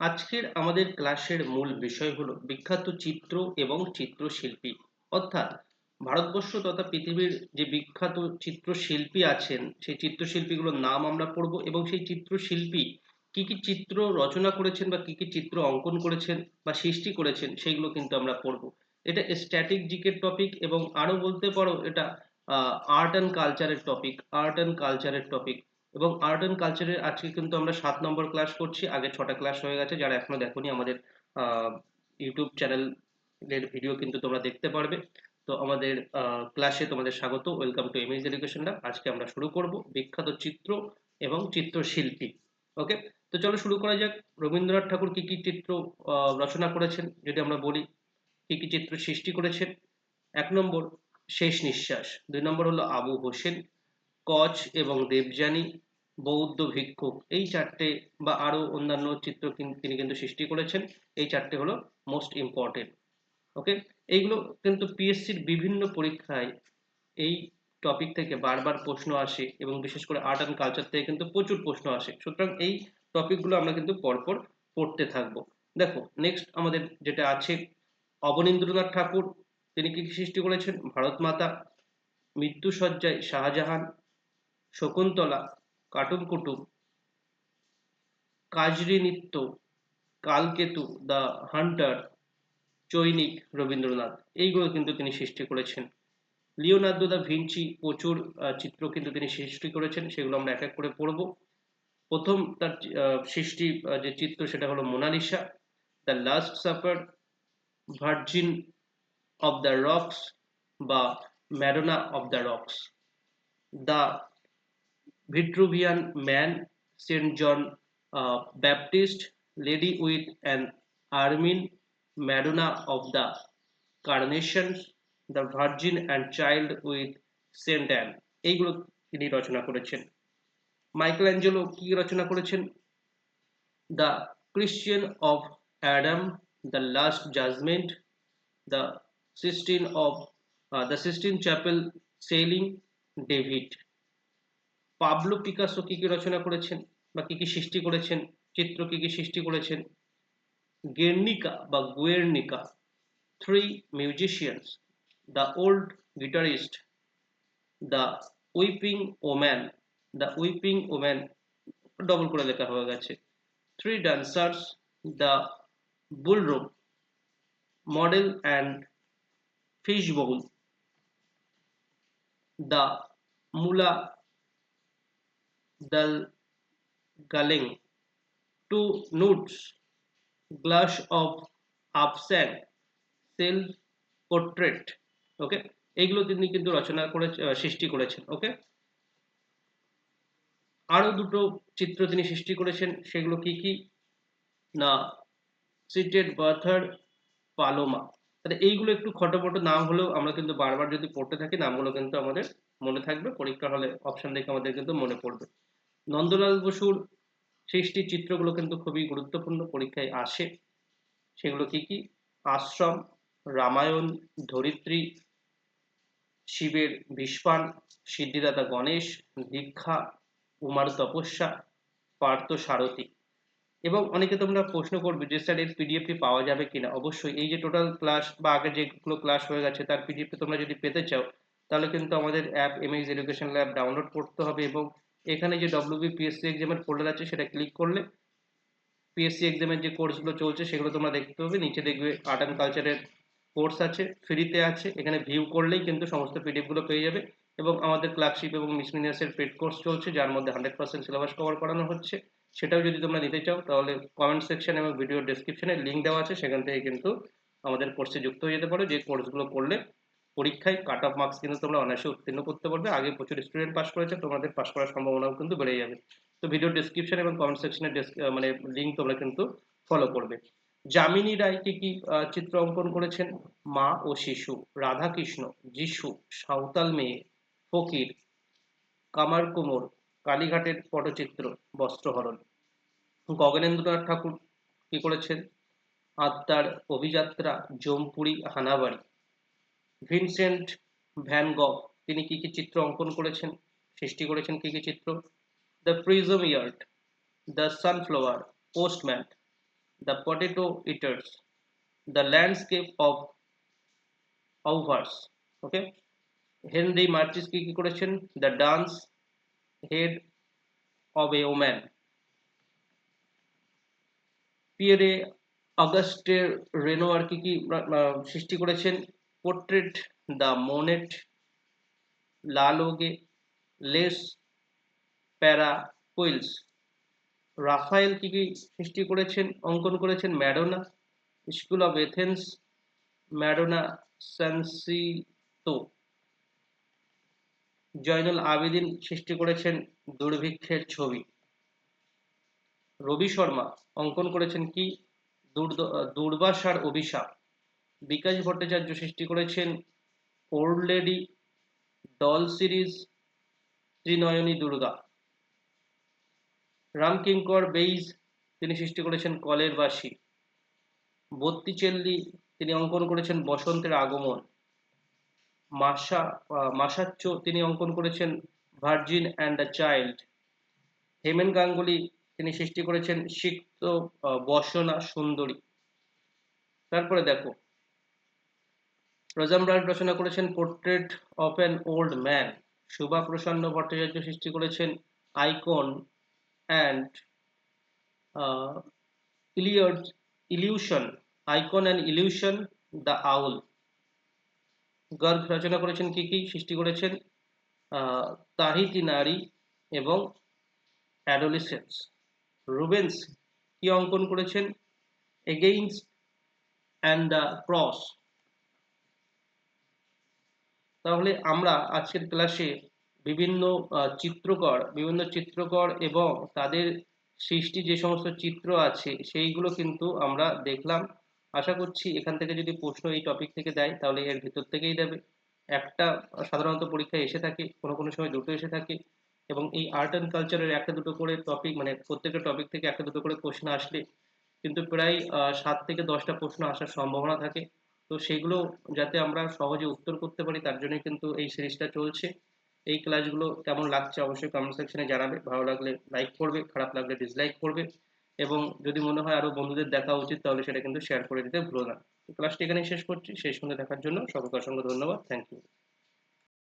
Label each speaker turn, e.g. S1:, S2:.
S1: আজকের আমাদের ক্লাসের মূল বিষয় হলো বিখ্যাত চিত্র এবং চিত্রশিল্পী। অর্থাৎ ভারতবর্ষ তথা পৃথিবীর যে বিখ্যাত চিত্রশিল্পী আছেন, সেই চিত্রশিল্পীগুলোর নাম আমরা পড়ব এবং সেই চিত্রশিল্পী কি কি চিত্র রচনা করেছেন বা কি কি চিত্র অঙ্কন করেছেন বা সৃষ্টি করেছেন, সেইগুলো কিন্তু আমরা পড়ব। এটা স্ট্যাটিক জিকের টপিক এবং আরও বলতে পারো এটা আর্ট অ্যান্ড কালচারের টপিক আর্ট অ্যান্ড কালচারের টপিক এবং আর্ট অ্যান্ড কালচারের আজকে কিন্তু আমরা সাত নম্বর ক্লাস করছি। আগে ছটা ক্লাস হয়ে গেছে, যারা এখনও দেখোনি আমাদের ইউটিউব চ্যানেলের ভিডিও কিন্তু তোমরা দেখতে পারবে। তো আমাদের ক্লাসে তোমাদের স্বাগত। Welcome to MS education lab আজকে আমরা শুরু করব বিখ্যাত চিত্র এবং চিত্রশিল্পী। ওকে তো চলো শুরু করা যাক। রবীন্দ্রনাথ ঠাকুর কি কি চিত্র রচনা করেছেন? যদি আমরা বলি কি কি চিত্র সৃষ্টি করেছেন? এক নম্বর, শেষ নিঃশ্বাস। দুই নম্বর হলো আবু হোসেন, কচ এবং দেবযানী। বৌদ্ধ ভিক্ষুক। এই চারটে বা আরও অন্যান্য চিত্র তিনি কিন্তু সৃষ্টি করেছেন। এই চারটে হলো মোস্ট ইম্পর্টেন্ট ওকে এইগুলো কিন্তু পিএসসির বিভিন্ন পরীক্ষায় এই টপিক থেকে বারবার প্রশ্ন আসে এবং বিশেষ করে আর্ট অ্যান্ড কালচার থেকে কিন্তু প্রচুর প্রশ্ন আসে। সুতরাং এই টপিকগুলো আমরা কিন্তু পরপর পড়তে থাকব। দেখো নেক্সট আমাদের যেটা আছে, অবনীন্দ্রনাথ ঠাকুর, তিনি কি সৃষ্টি করেছেন? ভারত মাতা, মৃত্যুসজ্জায় শাহজাহান, শকুন্তলা কাটুম কুটুম কাজরি নৃত্য, কালকেতু, দ্য হান্টার, চৈনিক রবীন্দ্রনাথ। এইগুলো কিন্তু তিনি সৃষ্টি করেছেন। লিওনার্দো দা ভিঞ্চি প্রচুর চিত্র কিন্তু তিনি সৃষ্টি করেছেন, সেগুলো আমরা এক এক করে পড়ব। প্রথম তার সৃষ্টি যে চিত্র সেটা হলো Mona Lisa, the last supper, virgin of the rocks বা Madonna of the rocks. The Vitruvian Man, St. John uh, Baptist, Lady with an Ermine, Madonna of the Carnations, The Virgin and Child with St. Anne এইগুলো তিনি রচনা করেছেন Michael Angelo কি রচনা করেছেন the christian of Adam the last judgement the Sistine of the Sistine chapel ceiling David Pablo Picasso কি কি রচনা করেছেন বা কি কি সৃষ্টি করেছেন, চিত্র কি কি সৃষ্টি করেছেন? গের্নিকা বা Guernica three musicians the old guitarist the weeping woman the weeping woman double করে লেখা হয়ে গেছে। Three dancers the ballroom model and fish bowl the mula the gulling, two nudes, blush of absent, self portrait okay এইগুলো তিনি কিন্তু রচনা করে সৃষ্টি করেছেন ওকে আরও দুটো চিত্র তিনি সৃষ্টি করেছেন সেগুলো কি কি? না সিটেড বার্থার পালোমা। তাহলে এইগুলো একটু খটোপটো নাম হলেও আমরা কিন্তু বারবার যদি পড়তে থাকি, নামগুলো কিন্তু আমাদের মনে থাকবে। পরীক্ষা হলে অপশন দেখে আমাদের কিন্তু মনে পড়বে। নন্দলাল বসুর সৃষ্টি চিত্রগুলো কিন্তু খুবই গুরুত্বপূর্ণ, পরীক্ষায় আসে। সেগুলো কি কি? আশ্রম, রামায়ণ, ধরিত্রী, শিবের ভীষ্পান সিদ্ধিদাতা গণেশ, দীক্ষা, উমার তপস্যা, পার্থ সারথী। এবং অনেকে তোমরা প্রশ্ন করবে যে স্যার এর পিডিএফটি পাওয়া যাবে কিনা? অবশ্যই এই যে টোটাল ক্লাস বা আগে যেগুলো ক্লাস হয়ে গেছে তার পিডিএফটি তোমরা যদি পেতে চাও, তাহলে কিন্তু আমাদের app MX education lab download করতে হবে এবং এখানে যে ডব্লিউবি পিএসসি এক্সামের ফোল্ডার আছে সেটা ক্লিক করলে পিএসসি এক্সামের যে কোর্সগুলো চলছে সেগুলো তোমরা দেখতে পাবে। নিচে দেখবে আর্ট অ্যান্ড কালচারের কোর্স আছে ফ্রিতে আছে। এখানে ভিউ করলেই কিন্তু সমস্ত পিডিএফগুলো পেয়ে যাবে এবং আমাদের ক্লার্কশিপ এবং মিসমিনিয়াসের পেড কোর্স চলছে, যার মধ্যে হান্ড্রেড পার্সেন্ট সিলেবাস কভার করানো হচ্ছে। সেটাও যদি তোমরা নিতে চাও, তাহলে কমেন্ট সেকশন এবং ভিডিও ডেসক্রিপশনে লিঙ্ক দেওয়া আছে, সেখান থেকে কিন্তু আমাদের কোর্সে যুক্ত হয়ে যেতে পারো। যে কোর্সগুলো করলে পরীক্ষায় কাট অফ মার্কস কিন্তু তোমরা অনায়াসে উত্তীর্ণ করতে পারবে। আগে প্রচুর স্টুডেন্ট পাস করেছে, তোমাদের পাস করার সম্ভাবনাও কিন্তু বেড়ে যাবে। তো ভিডিও ডিসক্রিপশন এবং কমেন্ট সেকশনে মানে লিঙ্ক তোমরা কিন্তু ফলো করবে। যামিনী রায় কি কি চিত্র অঙ্কন করেছেন? মা ও শিশু, রাধাকৃষ্ণ, যিশু, সাঁওতাল মেয়ে, ফকির কামার কুমোর কালীঘাটের পটচিত্র, বস্ত্রহরণ। গগনেন্দ্রনাথ ঠাকুর কি করেছেন? আত্মার অভিযাত্রা, জমপুরি হানাবাড়ি। ভিনসেন্ট ভ্যান গক তিনি কি কি চিত্র অঙ্কন করেছেন? সৃষ্টি করেছেন কি কি চিত্র? The prism yard, the sunflower postman the potato eaters, the landscape of Auvers, okay? Henri Matisse কি কি করেছেন? The dance head of a woman Pierre অগাস্টের রেনোয়ার কি কি সৃষ্টি করেছেন? Portrait the Monet La Loge Les Parapluies কি কি সৃষ্টি করেছেন? অঙ্কন করেছেন Madonna school of Athens Madonna সানসিতো Zainul Abedin সৃষ্টি করেছেন দুর্ভিক্ষের ছবি। রবি শর্মা অঙ্কন করেছেন কি? দুর্বাসার অভিশাপ। বিকাশ ভট্টাচার্য সৃষ্টি করেছেন old lady doll series Trinayani Durga. Ramkinkar Baij তিনি সৃষ্টি করেছেন কলের বাসী বত্তিচেল্লি তিনি অঙ্কন করেছেন বসন্তের আগমন। মাসা মাসাচ্চ তিনি অঙ্কন করেছেন virgin and the child. Hemen Ganguly তিনি সৃষ্টি করেছেন সিক্ত বসনা সুন্দরী। তারপরে দেখো রজাম রজামরাজ রচনা করেছেন portrait of an old man. Shubha Prasanna Bhattacharya সৃষ্টি করেছেন icon and Iliad, illusion, icon and illusion the owl. Garg রচনা করেছেন কি কি? সৃষ্টি করেছেন তাহিতি নারী এবং অ্যাডোলিসেন্স। রুবেন্স কি অঙ্কন করেছেন? Against and the cross. তাহলে আমরা আজকের ক্লাসে বিভিন্ন চিত্রকর বিভিন্ন চিত্রকর এবং তাদের সৃষ্টি যে সমস্ত চিত্র আছে, সেইগুলো কিন্তু আমরা দেখলাম। আশা করছি এখান থেকে যদি প্রশ্ন এই টপিক থেকে দেয়, তাহলে এর ভিতর থেকেই দেবে। একটা সাধারণত পরীক্ষায় এসে থাকে, কোনো কোনো সময় দুটো এসে থাকে এবং এই আর্ট অ্যান্ড কালচারের একটা দুটো করে টপিক মানে প্রত্যেকটা টপিক থেকে একটা দুটো করে প্রশ্ন আসলে কিন্তু প্রায় সাত থেকে দশটা প্রশ্ন আসার সম্ভাবনা থাকে। তো সেগুলো যাতে আমরা সহজে উত্তর করতে পারি, তার জন্য কিন্তু এই সিরিজটা চলছে। এই ক্লাসগুলো কেমন লাগছে অবশ্যই কমেন্ট সেকশনে জানাবে। ভালো লাগলে লাইক করবে, খারাপ লাগলে ডিসলাইক করবে। এবং যদি মনে হয় আরও বন্ধুদের দেখা উচিত, তাহলে সেটা কিন্তু শেয়ার করে দিতে ভুলো না। ক্লাসটি এখানেই শেষ করছি। সেই সঙ্গে দেখার জন্য সকলকে অসংখ্য ধন্যবাদ। Thank you